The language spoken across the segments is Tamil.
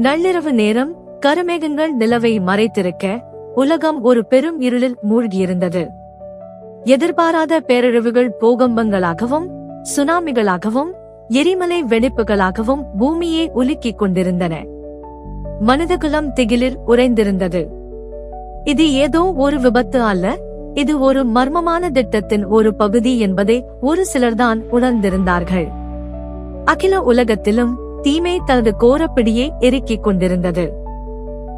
நள்ளிரவு நேரம் கருமேகங்கள் நிலவை மறைத்திருக்க உலகம் ஒரு பெரும் இருளில் மூழ்கியிருந்தது. எதிர்பாராத பேரழிவுகள் பூகம்பங்களாகவும் சுனாமிகளாகவும் எரிமலை வெடிப்புகளாகவும் பூமியை உலுக்கிக் கொண்டிருந்தன. மனிதகுலம் திகிலில் உறைந்திருந்தது. இது ஏதோ ஒரு விபத்து அல்ல இது ஒரு மர்மமான திட்டத்தின் ஒரு பகுதி என்பதை ஒரு சிலர்தான் உணர்ந்திருந்தார்கள். அகில உலகத்திலும் தீமை தனது கோரப்பிடியை இறுக்கிக் கொண்டிருந்தது.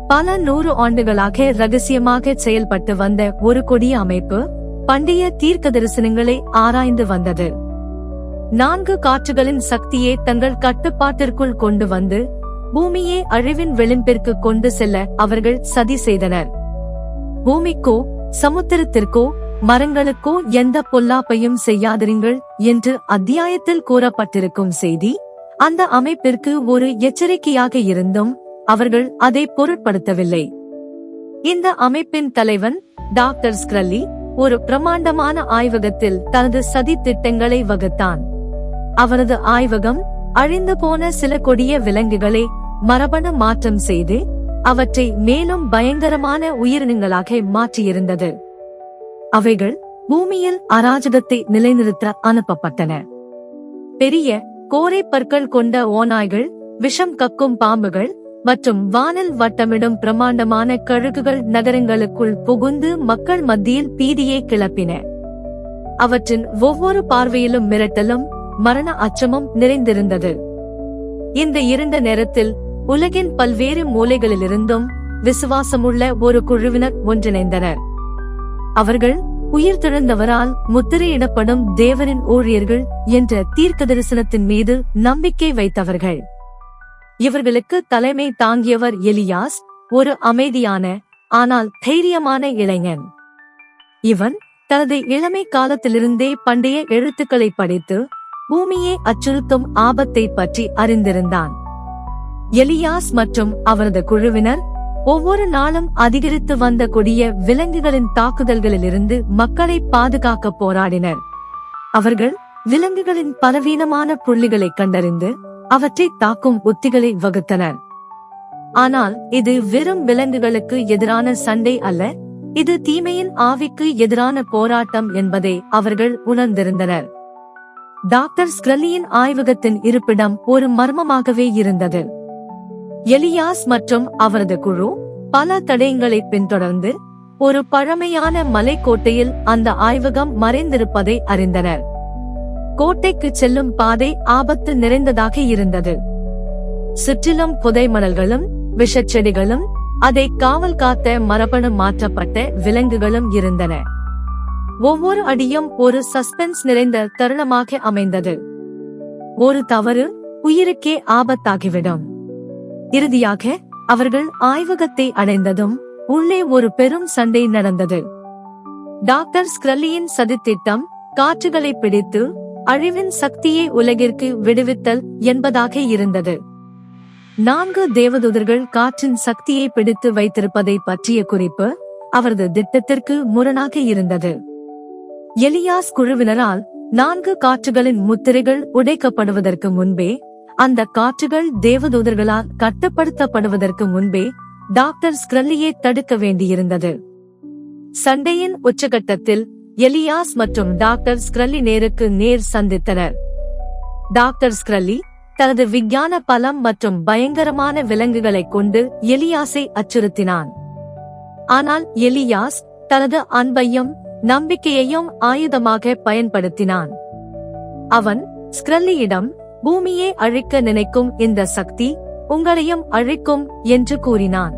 பல நூறு ஆண்டுகளாக ரகசியமாக செயல்பட்டு வந்த ஒரு கொடிய அமைப்பு பண்டைய தீர்க்க தரிசனங்களை ஆராய்ந்து வந்தது. நான்கு காற்றுகளின் சக்தியை தங்கள் கட்டுப்பாட்டிற்குள் கொண்டு வந்து பூமியை அழிவின் விளிம்பிற்கு கொண்டு செல்ல அவர்கள் சதி செய்தனர். பூமிக்கோ சமுத்திரத்திற்கோ மரங்களுக்கோ எந்த பொல்லாப்பையும் செய்யாதிருங்கள் என்று அத்தியாயத்தில் கூறப்பட்டிருக்கும் செய்தி அந்த அமைப்பிற்கு ஒரு எச்சரிக்கையாக இருந்தும் அவர்கள் அதை பொருட்படுத்தவில்லை. இந்த அமைப்பின் தலைவன் டாக்டர் ஸ்க்ரல்லி ஒரு பிரமாண்டமான ஆய்வகத்தில் தனது சதி திட்டங்களை வகுத்தான். அவரது ஆய்வகம் அழிந்து போன சில கொடிய விலங்குகளை மரபணு மாற்றம் செய்து அவற்றை மேலும் பயங்கரமான உயிரினங்களாக மாற்றியிருந்தது. அவைகள் பூமியில் அராஜகத்தை நிலைநிறுத்த அனுப்பப்பட்டன. பெரிய கோரை பற்கள் கொண்ட ஓநாய்கள் விஷம் கக்கும் பாம்புகள் மற்றும் வானில் வட்டமிடும் பிரமாண்டமான கழுகுகள் நகரங்களுக்குள் புகுந்து மக்கள் மத்தியில் பீதியை கிளப்பின. அவற்றின் ஒவ்வொரு பார்வையிலும் மிரட்டலும் மரண அச்சமும் நிறைந்திருந்தது. இந்த இருண்ட நேரத்தில் உலகின் பல்வேறு மூலைகளிலிருந்தும் விசுவாசமுள்ள ஒரு குழுவினர் ஒன்றிணைந்தனர். அவர்கள் உயிர் திழந்தவரால் முத்திரையிடப்படும் தேவரின் ஊழியர்கள் என்ற தீர்க்க தரிசனத்தின் மீது நம்பிக்கை வைத்தவர்கள். இவர்களுக்கு தலைமை தாங்கியவர் எலியாஸ் ஒரு அமைதியான ஆனால் தைரியமான இளைஞன். இவன் தனது இளமை காலத்திலிருந்தே பண்டைய எழுத்துக்களை படித்து பூமியை அச்சுறுத்தும் ஆபத்தை பற்றி அறிந்திருந்தான். எலியாஸ் மற்றும் அவரது குழுவினர் ஒவ்வொரு நாளும் அதிகரித்து வந்த கொடிய விலங்குகளின் தாக்குதல்களிலிருந்து மக்களை பாதுகாக்க போராடினர். அவர்கள் விலங்குகளின் பலவீனமான புள்ளிகளை கண்டறிந்து அவற்றை தாக்கும் உத்திகளை வகுத்தனர். ஆனால் இது வெறும் விலங்குகளுக்கு எதிரான சண்டை அல்ல இது தீமையின் ஆவிக்கு எதிரான போராட்டம் என்பதை அவர்கள் உணர்ந்திருந்தனர். டாக்டர் ஸ்க்ரல்லியின் ஆய்வகத்தின் இருப்பிடம் ஒரு மர்மமாகவே இருந்தது. எலியாஸ் மற்றும் அவரது குழு பல தடயங்களை பின்தொடர்ந்து ஒரு பழமையான மலைக்கோட்டையில் அந்த ஆய்வகம் மறைந்திருப்பதை அறிந்தனர். கோட்டைக்கு செல்லும் பாதை ஆபத்து நிறைந்ததாக இருந்தது. சுற்றிலும் புதைமணல்களும் விஷச்செடிகளும் அதை காவல் காத்த மரபணு மாற்றப்பட்ட விலங்குகளும் இருந்தன. ஒவ்வொரு அடியும் ஒரு சஸ்பென்ஸ் நிறைந்த தருணமாக அமைந்தது. ஒரு தவறு உயிருக்கே ஆபத்தாகிவிடும். இறுதியாக அவர்கள் ஆய்வகத்தை அடைந்ததும் உள்ளே ஒரு பெரும் சண்டை நடந்தது. டாக்டர் ஸ்க்ரல்லியின் சதித்திட்டம் காற்றுகளை பிடித்து அழிவின் சக்தியை உலகிற்கு விடுவித்தல் என்பதாக இருந்தது. நான்கு தேவதூதர்கள் காற்றின் சக்தியை பிடித்து வைத்திருப்பதை பற்றிய குறிப்பு அவரது திட்டத்திற்கு முரணாக இருந்தது. எலியாஸ் குழுவினரால் நான்கு காற்றுகளின் முத்திரைகள் உடைக்கப்படுவதற்கு முன்பே அந்த காற்றுகள் தேவதூதர்களால் கட்டுப்படுத்தப்படுவதற்கு முன்பே டாக்டர் ஸ்க்ரல்லியை தடுக்க வேண்டியிருந்தது. சண்டையின் உச்சகட்டத்தில் எலியாஸ் மற்றும் டாக்டர் ஸ்க்ரல்லி நேருக்கு நேர் சந்தித்தனர். டாக்டர் ஸ்க்ரல்லி தனது விஞ்ஞான பலம் மற்றும் பயங்கரமான விலங்குகளைக் கொண்டு எலியாஸை அச்சுறுத்தினான். ஆனால் எலியாஸ் தனது அன்பையும் நம்பிக்கையையும் ஆயுதமாக பயன்படுத்தினான். அவன் ஸ்க்ரல்லியிடம் பூமியை அழிக்க நினைக்கும் இந்த சக்தி உங்களையும் அழிக்கும் என்று கூறினான்.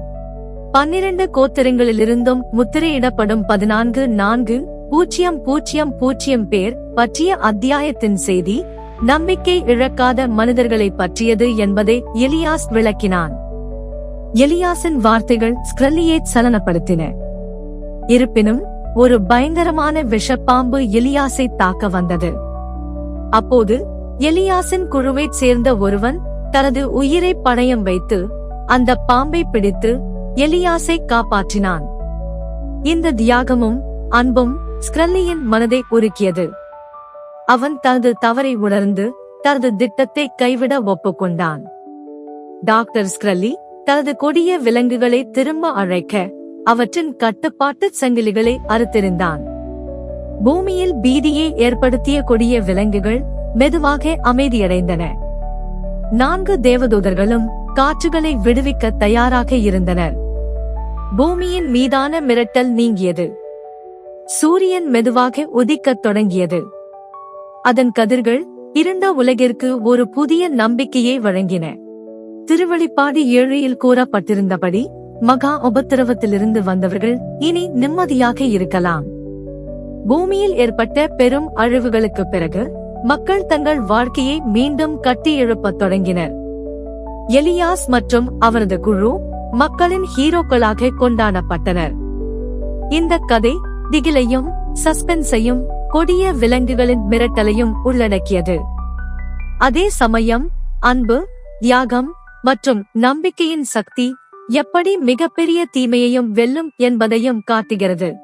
பன்னிரண்டு கோத்திரங்களிலிருந்தும் முத்திரையிடப்படும் பதினான்கு நான்கு பூஜ்ஜியம் பூஜ்ஜியம் பூஜ்ஜியம் பேர் பற்றிய அத்தியாயத்தின் செய்தி நம்பிக்கை இழக்காத மனிதர்களை பற்றியது என்பதை எலியாஸ் விளக்கினான். எலியாஸின் வார்த்தைகள் ஸ்க்ரல்லியை சலனப்படுத்தின. இருப்பினும் ஒரு பயங்கரமான விஷப்பாம்பு எலியாசை தாக்க வந்தது. அப்போது எலியாசின் குழுவைச் சேர்ந்த ஒருவன் தனது உயிரை பணயம் வைத்து அந்த பாம்பை பிடித்து எலியாசை காப்பாற்றினான். இந்த தியாகமும் அன்பும் ஸ்க்ரல்லியின் மனதை உருக்கியது. அவன் தனது தவறை உணர்ந்து தனது திட்டத்தை கைவிட ஒப்புக்கொண்டான். டாக்டர் ஸ்க்ரல்லி தனது கொடிய விலங்குகளை திரும்ப அழைக்க அவற்றின் கட்டுப்பாட்டு சங்கிலிகளை அறுத்திருந்தான். பூமியில் பீதியை ஏற்படுத்திய கொடிய விலங்குகள் மெதுவாக அமைதியடைந்தன. நான்கு தேவதூதர்களும் காற்றுகளை விடுவிக்க தயாராக இருந்தனர். பூமியின் மீதான மிரட்டல் நீங்கியது. சூரியன் மெதுவாக உதிக்கத் தொடங்கியது. அதன் கதிர்கள் இருண்ட உலகிற்கு ஒரு புதிய நம்பிக்கையை வழங்கின. திருவழிப்பாடு ஏழையில் கூறப்பட்டிருந்தபடி மகா உபத்திரவத்திலிருந்து வந்தவர்கள் இனி நிம்மதியாக இருக்கலாம். பூமியில் ஏற்பட்ட பெரும் அழிவுகளுக்கு பிறகு மக்கள் தங்கள் வாழ்க்கையை மீண்டும் கட்டியெழுப்பத் தொடங்கினர். எலியாஸ் மற்றும் அவரது குழு மக்களின் ஹீரோக்களாக கொண்டாடப்பட்டனர். இந்த கதை திகிலையும் சஸ்பென்ஸையும் கொடிய விலங்குகளின் மிரட்டலையும் உள்ளடக்கியது. அதே சமயம் அன்பு தியாகம் மற்றும் நம்பிக்கையின் சக்தி எப்படி மிகப்பெரிய தீமையையும் வெல்லும் என்பதையும் காட்டுகிறது.